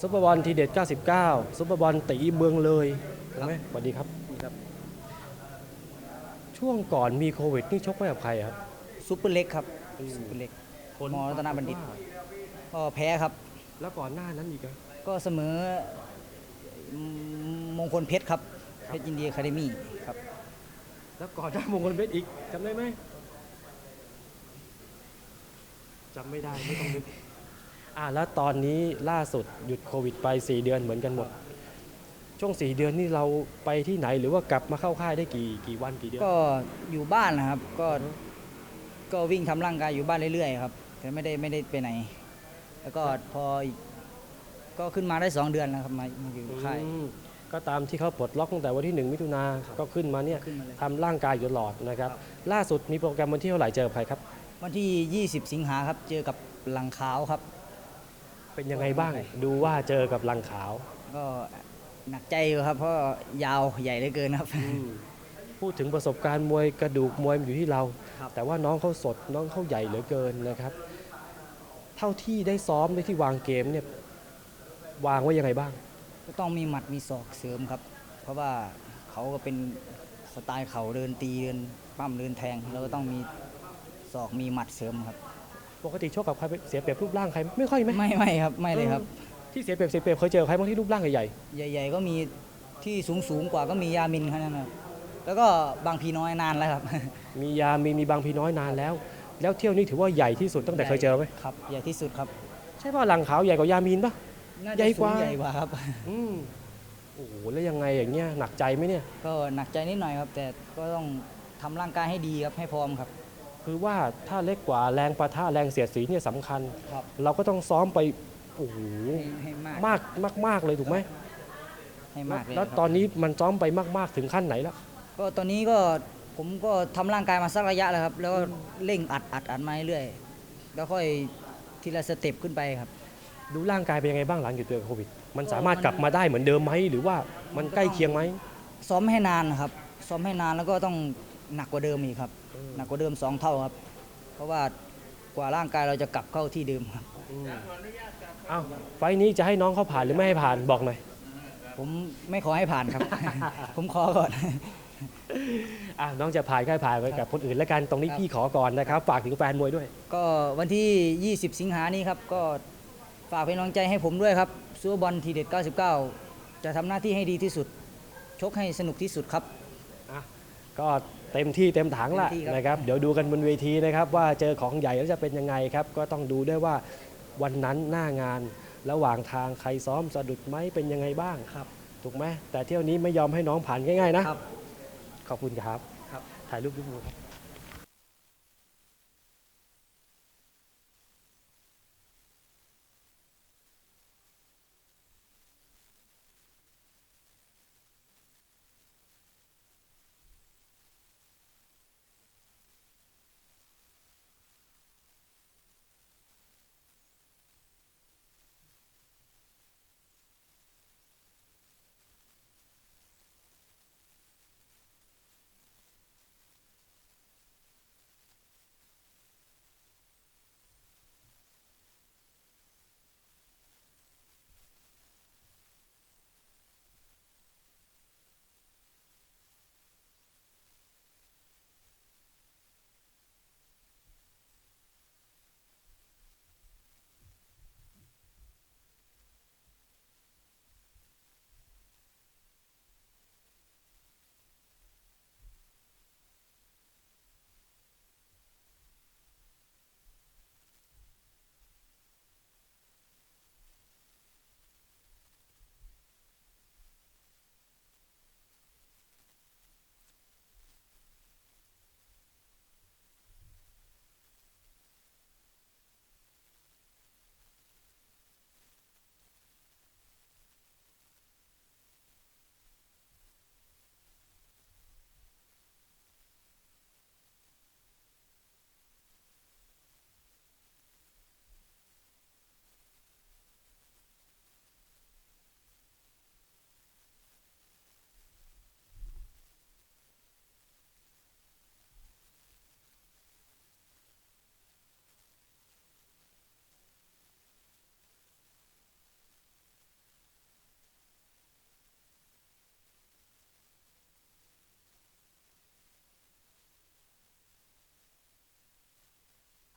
ซุปเปอร์บอลทีเด็ด 99 ซุปเปอร์บอลตีเมืองเลยถูกไหมสวัสดีครับครับ ช่วงก่อนมีโควิดนี่ชกไว้กับใครครับ ซุปเปอร์เล็กครับ ซุปเปอร์เล็กมรัตนบัณฑิต ก็แพ้ครับ แล้วก่อนหน้านั้นอีกอะก็เสมออืมมงคลเพชรครับ เพชรยินดีอะคาเดมี่ครับ แล้วก่อนหน้ามงคลเพชรอีกจำได้ไหมจำไม่ได้ไม่ต้องนึก อ่าแล้วตอนนี้ล่าสุดหยุดโควิดไป 4 เดือนเหมือนกันหมด ช่วง 4 เดือนนี่เราไปที่ไหนหรือว่ากลับมาเข้าค่ายได้กี่กี่วันกี่เดือนก็อยู่บ้านนะครับ ก็ ก็วิ่งทำร่างกายอยู่บ้านเรื่อยๆครับ แต่ไม่ได้ไม่ได้ไปไหน แล้วก็พออีกก็ขึ้นมาได้สองเดือนแล้วครับมามาอยู่ค่าย อืมก็ตามที่เขาปลดล็อกตั้งแต่วันที่ 1 มิถุนาก็ขึ้นมาเนี่ยขึ้นมาเลย ทำร่างกายอยู่ตลอดนะครับ ล่าสุดมีโปรแกรมวันที่เท่าไหร่เจอกับใครครับ วันที่ 20 สิงหาครับ เจอกับหลังขาวครับ เป็นยังไงบ้าง ดูว่าเจอกับลังขาวก็หนักใจอยู่ครับ เพราะยาวใหญ่เหลือเกินครับพูดถึงประสบการณ์มวยกระดูกมวยมันอยู่ที่เรา ครับ แต่ว่าน้องเขาสดน้องเขาใหญ่เหลือเกินนะครับ เท่าที่ได้ซ้อมได้ที่วางเกมเนี่ยวางไว้ยังไงบ้าง ก็ต้องมีหมัดมีศอกเสริมครับ เพราะว่าเขาก็เป็นสไตล์เขาเดินตีเดินปั้มเดินแทงเราก็ต้องมีศอกมีหมัดเสริมครับ ปกติชกกับใครเสียเปรียบรูปร่างใครไม่ค่อยไหมไม่ไม่ครับไม่เลยครับ ที่เสียเปรียบเสียเปรียบเคยเจอใครบ้างที่รูปร่างใหญ่ใหญ่ ๆ ก็มีที่สูงสูงๆกว่าก็มียามินแค่นั้นครับแล้วก็บางพีน้อยนานแล้วครับๆมียามีมีบางพี่น้อยนานแล้ว แล้วเที่ยวนี้ถือว่าใหญ่ที่สุดตั้งแต่เคยเจอไหมครับใหญ่ที่สุดครับ ใช่ป่ะลังขาวใหญ่กว่ายามีนปะน่าใหญ่จะกสูว่างใหญ่กว่าครับอืมโอ้โหแล้วยังไงอย่างเงี้ยหนักใจไหมเนี่ย ก็หนักใจนิดหน่อยครับ แต่ก็ต้องทำร่างกายให้ดีครับให้พร้อมครับ คือว่าถ้าเล็กกว่าแรงประทะแรงเสียดสีเนี่ยสำคัญ ครับเราก็ต้องซ้อมไปโอ้โหให้ให้มากมากมากมากเลยถูกไหมให้มากเลยแล้วครับตอนนี้มันซ้อมไปมาก ๆ ถึงขั้นไหนแล้ว ก็ตอนนี้ก็ผมก็ทำร่างกายมาสักระยะแล้วครับ แล้วก็เร่งอัดอัดอัดมาเรื่อยๆแล้วค่อยทีละสเต็ปขึ้นไปครับ ดูร่างกายเป็นยังไงบ้างหลังหยุดเจอโควิด มันก็สามารถมันกลับมาได้เหมือนเดิมไหมหรือว่ามันใกล้เคียงไหม ซ้อมให้นานนะครับ ซ้อมให้นานแล้วก็ต้อง หนักกว่าเดิมอีกครับหนักกว่าเดิมสองเท่าครับ เพราะว่ากว่าร่างกายเราจะกลับเข้าที่เดิมครับ เอ้าไฟล์นี้จะให้น้องเขาผ่านหรือไม่ให้ผ่านบอกหน่อย ผมไม่ขอให้ผ่านครับ ผมขอก่อน อะน้องจะผ่านก็ให้ผ่านไปกับคนอื่นแล้วกันตรงนี้ครับ พี่ขอก่อนนะครับ ฝากถึงแฟนมวยด้วย ก็วันที่ 20 สิงหานี้ครับ ก็ฝากเป็นกำลังใจให้ผมด้วยครับซูเปอร์บอลทีเด็ด 99 จะทำหน้าที่ให้ดีที่สุด ชกให้สนุกที่สุดครับ ก็ เต็มที่เต็มถังละเต็มที่ครับ นะครับ เดี๋ยวดูกันบนเวทีนะครับ ว่าเจอของใหญ่แล้วจะเป็นยังไงครับ ก็ต้องดูด้วยว่าวันนั้นหน้างาน ระหว่างทางใครซ้อมสะดุดไหมเป็นยังไงบ้าง ครับ ถูกไหมแต่เที่ยวนี้ไม่ยอมให้น้องผ่านง่ายๆนะ ครับ ขอบคุณครับ ครับ ถ่ายรูปรูปมือครับ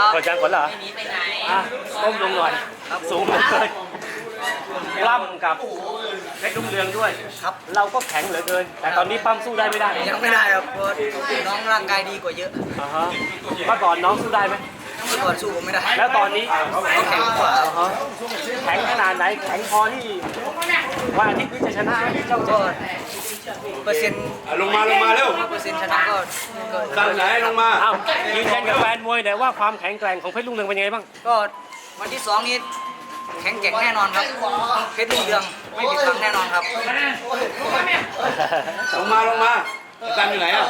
ก่อนจังก่อนเหรออะก้มลงหน่อยสูงเลือเกินกล้ำกับเพชรลุ่งเรืองด้วยครับ เราก็แข็งเหลือเกิน แต่ตอนนี้ปั้มสู้ได้ไม่ได้ยังไม่ได้ครับเพราะน้องร่างกายดีกว่าเยอะอ่าฮะเมื่อก่อนน้องสู้ได้ไหมเมื่อก่อนสู้ผมไม่ได้ แล้วตอนนี้ก็แข็งกว่าอ่าฮะแข็งขนาดไหนแข็งพอที่วันอาทิตย์นี้จะชนะเจ้าเจ้า เปอร์เซ็นต์อะลงมาลงมาเร็วเปอร์เซ็นต์ชนะก็ก็สั่งไหนลงมาอ้าวยืนยันกับแฟนมวยหน่อยว่าความแข็งแกร่งของเพชรลุ่งเรืองเป็นยังไงบ้างก็วันที่สองนี้แข็งแกร่งแน่นอนครับเพชรรุ่งเรืองไม่ผิดหวังแน่นอนครับลงมาลงมาอาจารย์อยู่ไหนอะ